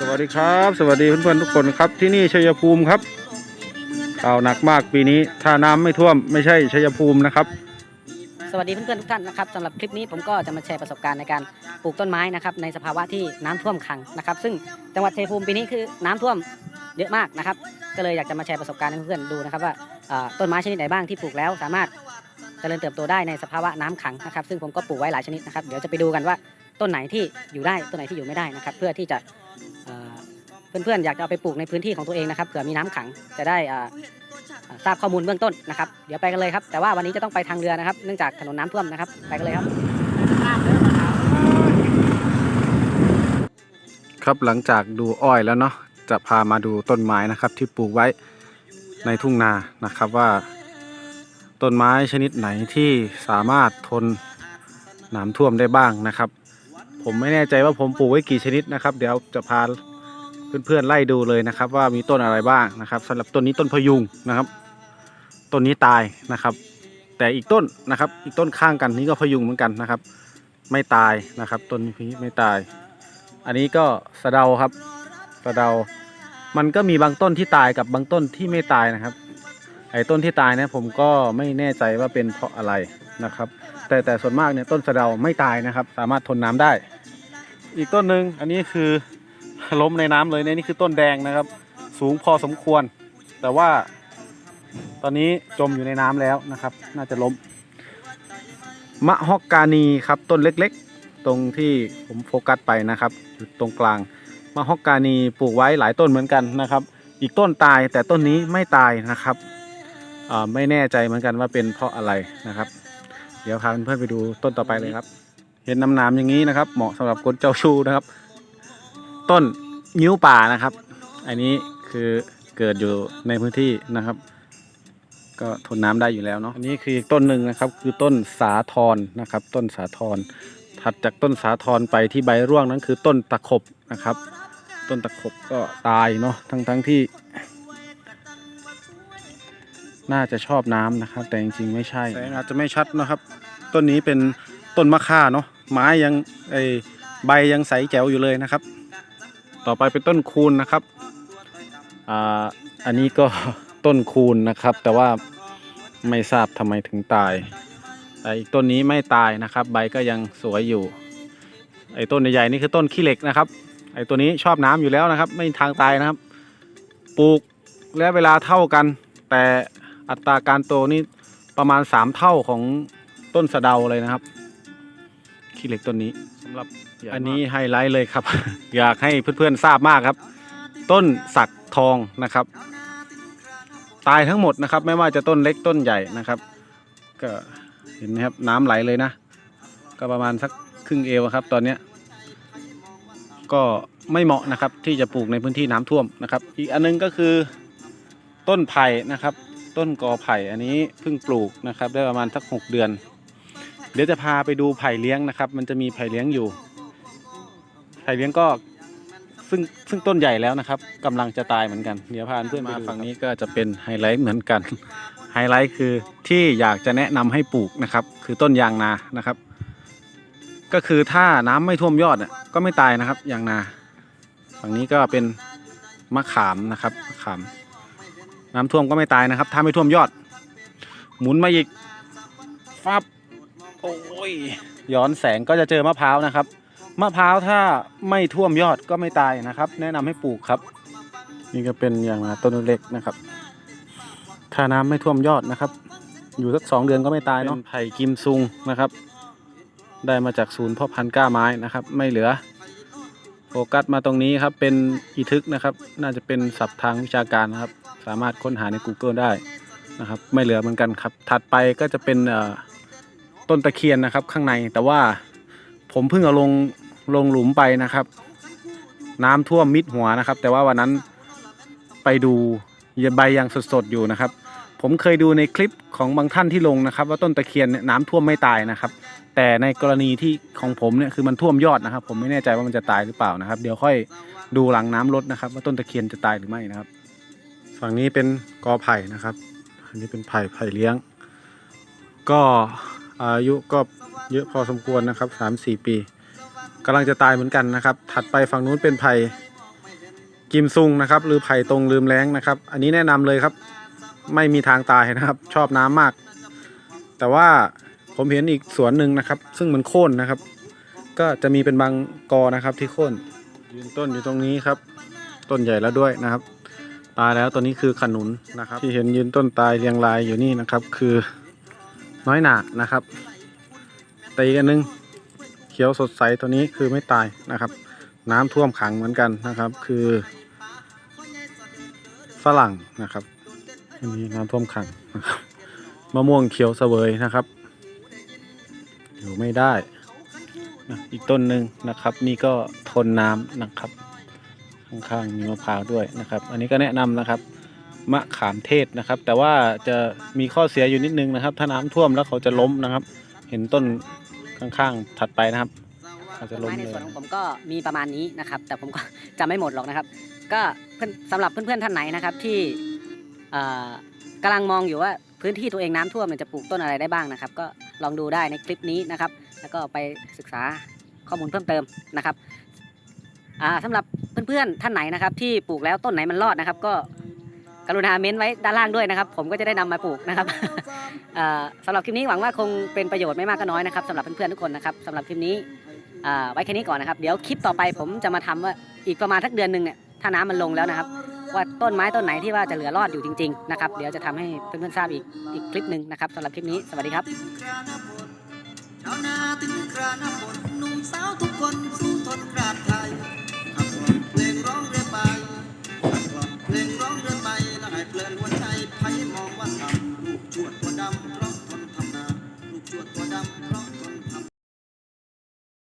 สวัสดีครับ สวัสดีเพื่อนๆทุกคนครับที่นี่ชัยภูมิครับข่าวหนักมากปีนี้ ถ้าน้ำไม่ท่วมไม่ใช่ชัยภูมินะครับ สวัสดีเพื่อนๆทุกท่านนะครับสำหรับคลิปนี้ผมก็จะมาแชร์ประสบการณ์ในการปลูกต้นไม้นะครับในสภาวะที่น้ำท่วมขังนะครับ ซึ่งจังหวัดชัยภูมิปีนี้คือน้ำท่วมเยอะมากนะครับ ก็เลยอยากจะมาแชร์ประสบการณ์ให้เพื่อนๆดูนะครับว่าต้นไม้ชนิดไหนบ้างที่ปลูกแล้วสามารถ เจริญเติบโตได้ในสภาวะน้ำขังนะครับ ซึ่งผมก็ปลูกไว้หลายชนิดนะครับ เดี๋ยวจะไปดูกันว่าต้นไหนที่อยู่ได้ต้นไหนที่อยู่ไม่ได้นะครับ เพื่อที่จะเเพื่อนๆอยากจะเอาไปปลูกในพื้นที่ของตัวเองนะครับเผื่อมีน้ำขังจะได้ทราบข้อมูลเบื้องต้นนะครับ เดี๋ยวไปกันเลยครับ แต่ว่าวันนี้จะต้องไปทางเรือนะครับ เนื่องจากถนนน้ำท่วมนะครับ ไปกันเลยครับ ครับหลังจากดูอ้อยแล้วเนาะจะพามาดูต้นไม้นะครับที่ปลูกไว้ในทุ่งนานะครับว่า ต้นไม้ชนิดไหนที่สามารถทนน้ำท่วมได้บ้างนะครับ ผมไม่แน่ใจว่าผมปลูกไว้กี่ชนิดนะครับ เดี๋ยวจะพาเพื่อนๆไล่ดูเลยนะครับ ว่ามีต้นอะไรบ้างนะครับสำหรับต้นนี้ต้นพยุงนะครับต้นนี้ตายนะครับ แต่อีกต้นนะครับ อีกต้นข้างกันนี้ก็พยุงเหมือนกันนะครับ ไม่ตายนะครับต้นนี้ไม่ตาย อันนี้ก็สะเดาครับสะเดา มันก็มีบางต้นที่ตายกับบางต้นที่ไม่ตายนะครับ ไอ้ต้นที่ตายเนี่ยผมก็ไม่แน่ใจว่าเป็นเพราะอะไรนะครับ แต่แต่ส่วนมากเนี่ยต้นสะเดาไม่ตายนะครับ สามารถทนน้ำได้ อีกต้นหนึ่งอันนี้คือล้มในน้ำเลยเนี่ยนี่คือต้นแดงนะครับ สูงพอสมควร แต่ว่าตอนนี้จมอยู่ในน้ำแล้วนะครับ น่าจะล้มมะฮอกกานีครับต้นเล็กๆ ตรงที่ผมโฟกัสไปนะครับอยู่ตรงกลางมะฮอกกานีปลูกไว้หลายต้นเหมือนกันนะครับ อีกต้นตายแต่ต้นนี้ไม่ตายนะครับ ไม่แน่ใจเหมือนกันว่าเป็นเพราะอะไรนะครับ เดี๋ยวพาเพื่อนๆไปดูต้นต่อไปเลยครับ เห็นน้ำหนามอย่างนี้นะครับ เหมาะสำหรับคนเจ้าชู้นะครับ ต้นนิ้วป่านะครับ อันนี้คือเกิดอยู่ในพื้นที่นะครับ ก็ทนน้ำได้อยู่แล้วเนาะอันนี้คืออีกต้นหนึ่งนะครับ คือต้นสาทรนะครับ ต้นสาทรถัดจากต้นสาทรไปที่ใบร่วงนั้นคือต้นตะขบนะครับ ต้นตะขบก็ตายเนาะทั้งทั้งที่ น่าจะชอบน้ำนะครับ แต่จริงๆไม่ใช่แสงอาจจะไม่ชัดนะครับ ต้นนี้เป็นต้นมะค่าเนาะไม้ยังไอใบยังใสแจ๋วอยู่เลยนะครับ ต่อไปเป็นต้นคูณนะครับอ่าอันนี้ก็ ต้นคูณนะครับ แต่ว่าไม่ทราบทำไมถึงตายแต่อีกต้นนี้ไม่ตายนะครับ ใบก็ยังสวยอยู่ ไอ้ต้นใหญ่ๆนี่คือต้นขี้เหล็กนะครับ ไอ้ตัวนี้ชอบน้ำอยู่แล้วนะครับ ไม่มีทางตายนะครับ ปลูกและเวลาเท่ากัน แต่ อัตราการโตนี่ประมาณสามเท่าของต้นสะเดาเลยนะครับขี้เหล็กต้นนี้สำหรับอันนี้ไฮไลท์เลยครับ อยากให้เพื่อนๆทราบมากครับ ต้นสักทองนะครับ ตายทั้งหมดนะครับ ไม่ว่าจะต้นเล็กต้นใหญ่นะครับ ก็เห็นไหมครับน้ำไหลเลยนะ ก็ประมาณสักครึ่งเอวครับ ตอนเนี้ยก็ไม่เหมาะนะครับที่จะปลูกในพื้นที่น้ำท่วมนะครับ อีกอันนึงก็คือต้นไผ่นะครับ ต้นกอไผ่อันนี้เพิ่งปลูกนะครับ ได้ประมาณสักหกเดือน เดี๋ยวจะพาไปดูไผ่เลี้ยงนะครับ มันจะมีไผ่เลี้ยงอยู่ ไผ่เลี้ยงก็ซึ่งซึ่งต้นใหญ่แล้วนะครับกำลังจะตายเหมือนกัน เดี๋ยวพาเพื่อนมาฝั่งนี้ก็จะเป็นไฮไลท์เหมือนกัน ไฮไลท์คือที่อยากจะแนะนำให้ปลูกนะครับ คือต้นยางนานะครับ ก็คือถ้าน้ำไม่ท่วมยอดน่ะก็ไม่ตายนะครับยางนา ฝั่งนี้ก็เป็นมะขามนะครับมะขาม น้ำท่วมก็ไม่ตายนะครับ ถ้าไม่ท่วมยอด หมุนมาอีกฟับโอ้ยย้อนแสงก็จะเจอมะพร้าวนะครับ มะพร้าวถ้าไม่ท่วมยอดก็ไม่ตายนะครับ แนะนำให้ปลูกครับ นี่ก็เป็นอย่างต้นเล็กนะครับ ถ้าน้ำไม่ท่วมยอดนะครับ อยู่สักสองเดือนก็ไม่ตายเนาะไผ่กิมซุงนะครับ ได้มาจากศูนย์พ่อพันธุ์ก้าไม้นะครับ ไม่เหลือ โฟกัสมาตรงนี้ครับ เป็นอีทึกนะครับ น่าจะเป็นศัพท์ทางวิชาการนะครับ สามารถค้นหาใน Google ได้นะครับ ไม่เหลือเหมือนกันครับ ถัดไปก็จะเป็นต้นตะเคียนนะครับข้างในแต่ว่าผมเพิ่งเอาลงลงหลุมไปนะครับ น้ำท่วมมิดหัวนะครับ แต่ว่าวันนั้นไปดูใบยังสดๆอยู่นะครับ ผมเคยดูในคลิปของบางท่านที่ลงนะครับ ว่าต้นตะเคียนเนี่ยน้ำท่วมไม่ตายนะครับ แต่ในกรณีที่ของผมเนี่ยคือมันท่วมยอดนะครับ ผมไม่แน่ใจว่ามันจะตายหรือเปล่านะครับ เดี๋ยวค่อยดูหลังน้ำลดนะครับ ว่าต้นตะเคียนจะตายหรือไม่นะครับ ฝั่งนี้เป็นกอไผ่นะครับ อันนี้เป็นไผ่ไผ่เลี้ยง ก็อายุก็เยอะพอสมควรนะครับสามสี่ปีกำลังจะตายเหมือนกันนะครับ ถัดไปฝั่งนู้นเป็นไผ่กิมซุงนะครับ หรือไผ่ตรงลืมแรงนะครับ อันนี้แนะนำเลยครับ ไม่มีทางตายนะครับ ชอบน้ำมาก แต่ว่า ผมเห็นอีกสวนหนึ่งนะครับ ซึ่งมันโค่นนะครับ ก็จะมีเป็นบางกอนะครับที่โค่นยืนต้นอยู่ตรงนี้ครับ ต้นใหญ่แล้วด้วยนะครับ ตายแล้วตัวนี้คือขนุนนะครับ ที่เห็นยืนต้นตายเรียงรายอยู่นี่นะครับ คือน้อยหนานะครับตีกันหนึงเขียวสดใสตัวนี้คือไม่ตายนะครับ น้ำท่วมขังเหมือนกันนะครับ คือฝรั่งนะครับอันนี้น้ำท่วมขังนะครับมะม่วงเขียวเสวยนะครับ อยู่ไม่ได้นะอีกต้นหนึ่งนะครับ นี่ก็ทนน้ำนะครับ ข้างๆมีมะพร้าวด้วยนะครับ อันนี้ก็แนะนำนะครับมะขามเทศนะครับ แต่ว่าจะมีข้อเสียอยู่นิดนึงนะครับ ถ้าน้ำท่วมแล้วเขาจะล้มนะครับ เห็นต้นข้างๆถัดไปนะครับเขาจะล้มไม้ในเลสวนของผมก็มีประมาณนี้นะครับ แต่ผมก็จำไม่หมดหรอกนะครับ ก็เพื่อนสำหรับเพื่อนๆท่านไหนนะครับที่เอ่อกำลังมองอยู่ว่าพื้นที่ตัวเองน้ำท่วมจะปลูกต้นอะไรได้บ้างนะครับ ก็ ลองดูได้ในคลิปนี้นะครับ แล้วก็ไปศึกษาข้อมูลเพิ่มเติมนะครับอ่าสำหรับเพื่อนๆท่านไหนนะครับ ที่ปลูกแล้วต้นไหนมันรอดนะครับ ก็กรุณาเม้นไว้ด้านล่างด้วยนะครับ ผมก็จะได้นำมาปลูกนะครับอ่าสำหรับคลิปนี้หวังว่าคงเป็นประโยชน์ไม่มากก็น้อยนะครับสำหรับเพื่อนๆทุกคนนะครับสำหรับคลิปนี้อ่าไว้แค่นี้ก่อนนะครับ เดี๋ยวคลิปต่อไปผมจะมาทำว่าอีกประมาณทักเดือนหนึ่งเนี่ยถ้าน้ำมันลงแล้วนะครับ ว่าต้นไม้ต้นไหนที่ว่าจะเหลือรอดอยู่จริงๆนะครับเดี๋ยวจะทำให้เพื่อนๆทราบอีกอีกคลิปหนึ่งนะครับสำหรับคลิปนี้สวัสดีครับชาวนาถึงกระนาฝนหนุ่มสาวทุกคนสู้ทนกราดไทย